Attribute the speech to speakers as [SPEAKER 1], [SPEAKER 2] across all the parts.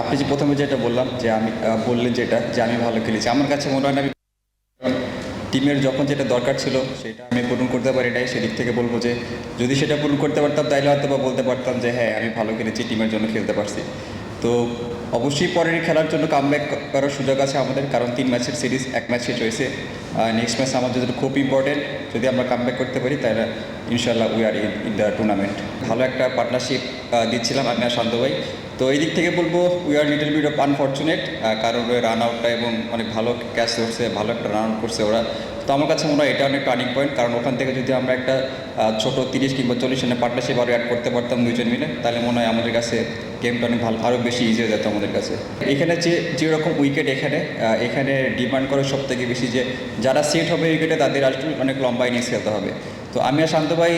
[SPEAKER 1] আপনি যে প্রথমে যেটা বললাম যে আমি বললেন যেটা, যে আমি ভালো খেলেছি, আমার কাছে মনে হয় না টিমের যখন যেটা দরকার ছিল সেটা আমি পূরণ করতে পারি নাই, সেদিক থেকে বলব যে যদি সেটা পূরণ করতে পারতাম তাইলে হয়তো বা বলতে পারতাম যে হ্যাঁ আমি ভালো খেলেছি, টিমের জন্য খেলতে পারছি। তো অবশ্যই পরের খেলার জন্য কামব্যাক করার সুযোগ আছে আমাদের, কারণ তিন ম্যাচের সিরিজ এক ম্যাচ শেষ হয়েছে। নেক্সট ম্যাচ আমাদের জন্য খুব ইম্পর্টেন্ট যদি আমরা কামব্যাক করতে পারি তাহলে ইনশাল্লাহ we are in in the tournament ভালো একটা পার্টনারশিপ দিচ্ছিলাম আমি আর শান্ত ভাই। তো এই দিক থেকে বলব we are little bit of unfortunate কারণ ওই রান আউটটা এবং অনেক ভালো ক্যাচ ধরছে, ভালো একটা রান আউট করছে ওরা। তো আমার কাছে মনে হয় এটা অনেক টার্নিং পয়েন্ট কারণ ওখান থেকে যদি আমরা একটা ছোট তিরিশ কিংবা চল্লিশ রানের পার্টনারশিপ আরও অ্যাড করতে পারতাম দুইজন মিলে, তাহলে মনে হয় আমাদের কাছে গেমটা অনেক ভালো, আরও বেশি ইজি হয়ে যেত আমাদের কাছে। এখানে যে যেরকম উইকেট এখানে এখানে ডিমান্ড করে সব থেকে বেশি যে, যারা সেট হবে উইকেটে তাদের আসলে অনেক লম্বা ইনিংস খেলতে হবে। তো আমি আর শান্ত ভাই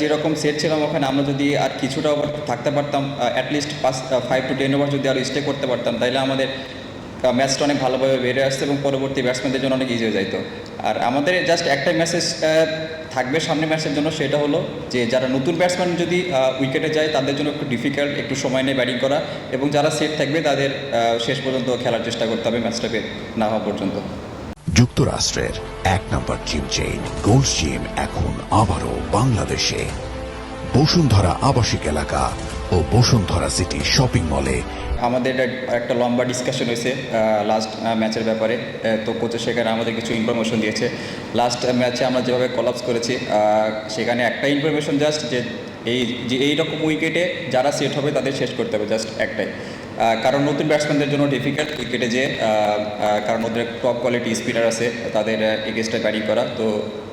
[SPEAKER 1] যেরকম সেট ছিলাম ওখানে, আমরা যদি আর কিছুটা ওভার থাকতে পারতাম অ্যাটলিস্ট পাঁচ ফাইভ টু টেন ওভার যদি আরও স্টে করতে পারতাম তাহলে আমাদের ম্যাচটা অনেক ভালোভাবে বেড়ে আসছে এবং পরবর্তী ব্যাটসম্যানদের জন্য অনেক ইজি হয়ে যাইতো। আর আমাদের জাস্ট একটাই মেসেজ থাকবে সামনে ম্যাচের জন্য, সেটা হলো যে যারা নতুন ব্যাটসম্যান যদি উইকেটে যায়, তাদের জন্য একটু ডিফিকাল্ট একটু সময় নিয়ে ব্যাটিং করা এবং যারা সেট থাকবে, তাদের শেষ পর্যন্ত খেলার চেষ্টা করতে হবে ম্যাচটা বের না হওয়া পর্যন্ত।
[SPEAKER 2] যুক্তরাষ্ট্রের এক নম্বর জিম চেইন গোল্ড জিম এখন আবারও বাংলাদেশে। বসুন্ধরা আবাসিক এলাকা ও বসুন্ধরা সিটি শপিং মলে
[SPEAKER 1] আমাদের এক- একটা লম্বা ডিসকাশন হয়েছে লাস্ট ম্যাচের ব্যাপারে। তো কোচের সেখানে আমাদের কিছু ইনফরমেশন দিয়েছে। লাস্ট ম্যাচে আমরা যেভাবে কলাপস করেছি সেখানে একটা ইনফরমেশন জাস্ট যে, এই, যে এইরকম উইকেটে যারা সেট হবে তাদের শেষ করতে হবে জাস্ট একটাই। কারণ নতুন ব্যাটসম্যানদের জন্য ডিফিকাল্ট ক্রিকেটে যে কারণ ওদের টপ কোয়ালিটি স্পিনার আছে, তাদের এগেস্টে ক্যারি করা। তো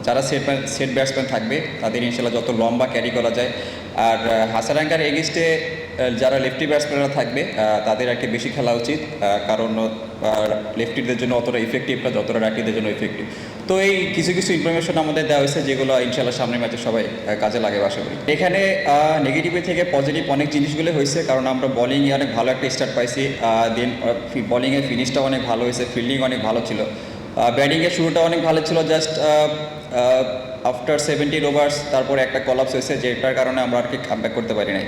[SPEAKER 1] যারা সেট সেট ব্যাটসম্যান থাকবে, তাদের ইনশাল্লাহ যত লম্বা ক্যারি করা যায় আর হাসারাঙ্গার এগেস্টে যারা লেফটি ব্যাটসম্যানরা থাকবে তাদের আর কি বেশি খেলা উচিত কারণ লেফটিদের জন্য অতটা ইফেক্টিভ না, যতটা রাইটিদের জন্য ইফেক্টিভ তো এই কিছু কিছু ইনফরমেশন আমাদের দেওয়া হয়েছে, যেগুলো ইনশাল্লাহ সামনের ম্যাচে সবাই কাজে লাগে আশা করি। এখানে নেগেটিভের থেকে পজিটিভ অনেক জিনিসগুলো হয়েছে, কারণ আমরা বলিংয়ে অনেক ভালো একটা স্টার্ট পাইছি দেন বলিংয়ের ফিনিশটা অনেক ভালো হয়েছে ফিল্ডিং অনেক ভালো ছিল। ব্যাটিংয়ের শুরুটা অনেক ভালো ছিল জাস্ট আফটার সেভেন্টিন ওভার্স তারপরে একটা কলাপস হয়েছে যেটার কারণে আমরা আর কি কামব্যাক করতে পারি নাই।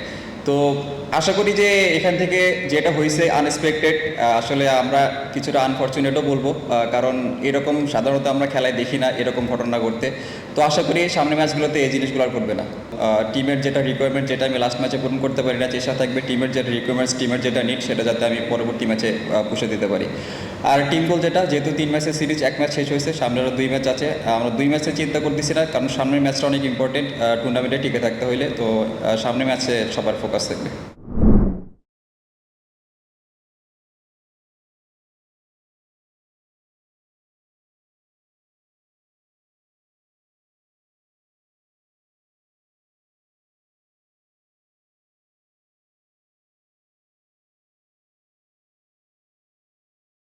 [SPEAKER 1] তো আশা করি যে এখান থেকে যেটা হয়েছে আনএক্সপেক্টেড আসলে আমরা কিছুটা আনফর্চুনেটও বলব কারণ এরকম সাধারণত আমরা খেলায় দেখি না এরকম ঘটনা ঘটতে। তো আশা করি সামনের ম্যাচগুলোতে এই জিনিসগুলো আর ঘটবে না। টিমের যেটা রিকোয়ারমেন্ট যেটা আমি লাস্ট ম্যাচে পূরণ করতে পারি না চেষ্টা থাকবে টিমের যেটা রিকোয়ারমেন্টস টিমের যেটা নিড সেটা যাতে আমি পরবর্তী ম্যাচে পুষে দিতে পারি। আর টিম গোল যেটা, যেহেতু তিন ম্যাচের সিরিজ এক ম্যাচ শেষ হয়েছে সামনে আরও দুই ম্যাচ আছে। আমরা দুই ম্যাচে চিন্তা করতেছি না, কারণ সামনের ম্যাচটা অনেক ইম্পর্টেন্ট টুর্নামেন্টে টিকে থাকতে হইলে। তো সামনের ম্যাচে সবার ফোকাস থাকবে।